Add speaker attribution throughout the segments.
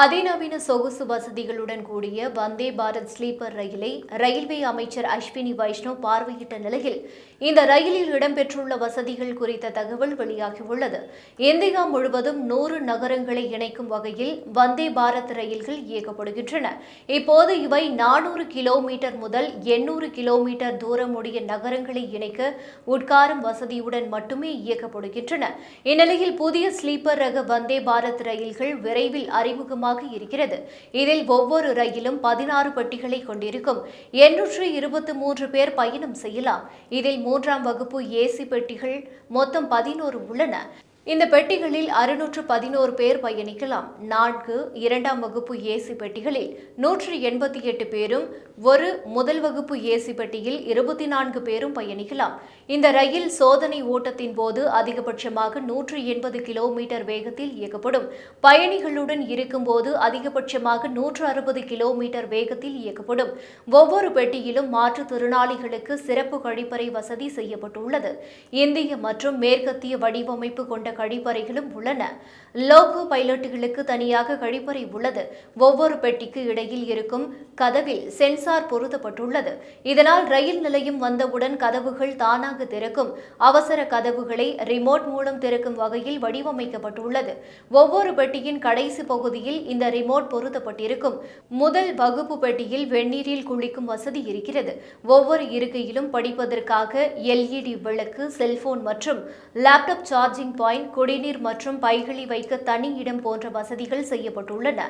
Speaker 1: அதிநவீன சொகுசு வசதிகளுடன் கூடிய வந்தே பாரத் ஸ்லீப்பர் ரயிலை ரயில்வே அமைச்சர் அஸ்வினி வைஷ்ணவ் பார்வையிட்ட நிலையில் இந்த ரயிலில் இடம்பெற்றுள்ள வசதிகள் குறித்த தகவல் வெளியாகியுள்ளது. இந்தியா முழுவதும் நூறு நகரங்களை இணைக்கும் வகையில் வந்தே பாரத் ரயில்கள் இயக்கப்படுகின்றன. இப்போது இவை நானூறு கிலோமீட்டர் முதல் எண்ணூறு கிலோமீட்டர் தூரமுடைய நகரங்களை இணைக்க உட்காரும் வசதியுடன் மட்டுமே இயக்கப்படுகின்றன. இந்நிலையில் புதிய ஸ்லீப்பர் ரக வந்தே பாரத் ரயில்கள் விரைவில் அறிமுகமாக இருக்கிறது. இதில் ஒவ்வொரு ரயிலும் பதினாறு பெட்டிகளை கொண்டிருக்கும். எண்ணூற்று இருபத்தி மூன்று பேர் பயணம் செய்யலாம். இதில் மூன்றாம் வகுப்பு ஏசி பெட்டிகள் மொத்தம் பதினோரு உள்ளன. இந்த பெட்டிகளில் அறுநூற்று பதினோரு பேர் பயணிக்கலாம். நான்கு இரண்டாம் வகுப்பு ஏசி பெட்டிகளில் நூற்று எண்பத்தி எட்டு பேரும் ஒரு முதல் வகுப்பு ஏசி பெட்டியில் இருபத்தி நான்கு பேரும் பயணிக்கலாம். இந்த ரயில் சோதனை ஓட்டத்தின் போது அதிகபட்சமாக நூற்று எண்பது கிலோமீட்டர் வேகத்தில் இயக்கப்படும். பயணிகளுடன் இருக்கும்போது அதிகபட்சமாக நூற்று அறுபது கிலோமீட்டர் வேகத்தில் இயக்கப்படும். ஒவ்வொரு பெட்டியிலும் மாற்றுத்திறனாளிகளுக்கு சிறப்பு கழிப்பறை வசதி செய்யப்பட்டுள்ளது. இந்திய மற்றும் மேற்கத்திய வடிவமைப்பு கொண்ட கழிப்பறைகளும் உள்ளன. லோகோ பைலட்டுகளுக்கு தனியாக கழிப்பறை உள்ளது. ஒவ்வொரு பெட்டிக்கு இடையில் இருக்கும் கதவில் சென்சார் பொருத்தப்பட்டுள்ளது. இதனால் ரயில் நிலையம் வந்தவுடன் கதவுகள் தானாக திறக்கும். அவசர கதவுகளை ரிமோட் மூலம் திறக்கும் வகையில் வடிவமைக்கப்பட்டுள்ளது. ஒவ்வொரு பெட்டியின் கடைசி பகுதியில் இந்த ரிமோட் பொருத்தப்பட்டிருக்கும். முதல் வகுப்பு பெட்டியில் வெந்நீரில் குளிக்கும் வசதி இருக்கிறது. ஒவ்வொரு இருக்கையிலும் படிப்பதற்காக எல்இடி விளக்கு செல்போன் மற்றும் லேப்டாப் சார்ஜிங் பாயிண்ட் குடிநீர் மற்றும் பைகளை வைக்க தனி இடம் போன்ற வசதிகள் செய்யப்பட்டுள்ளன.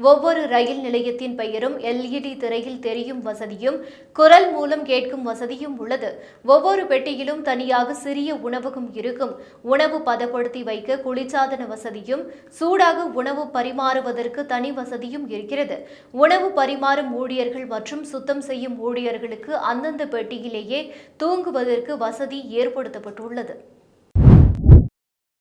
Speaker 1: ஒவ்வொரு ரயில் நிலையத்தின் பெயரும் எல்இடி திரையில் தெரியும் வசதியும் குரல் மூலம் கேட்கும் வசதியும் உள்ளது. ஒவ்வொரு பெட்டியிலும் தனியாக சிறிய உணவகம் இருக்கும். உணவு பதப்படுத்தி வைக்க குளிர்சாதன வசதியும் சூடாக உணவு பரிமாறுவதற்கு தனி வசதியும் இருக்கிறது. உணவு பரிமாறும் ஊழியர்கள் மற்றும் சுத்தம் செய்யும் ஊழியர்களுக்கு அந்தந்த பெட்டியிலேயே தூங்குவதற்கு வசதி ஏற்படுத்தப்பட்டுள்ளது.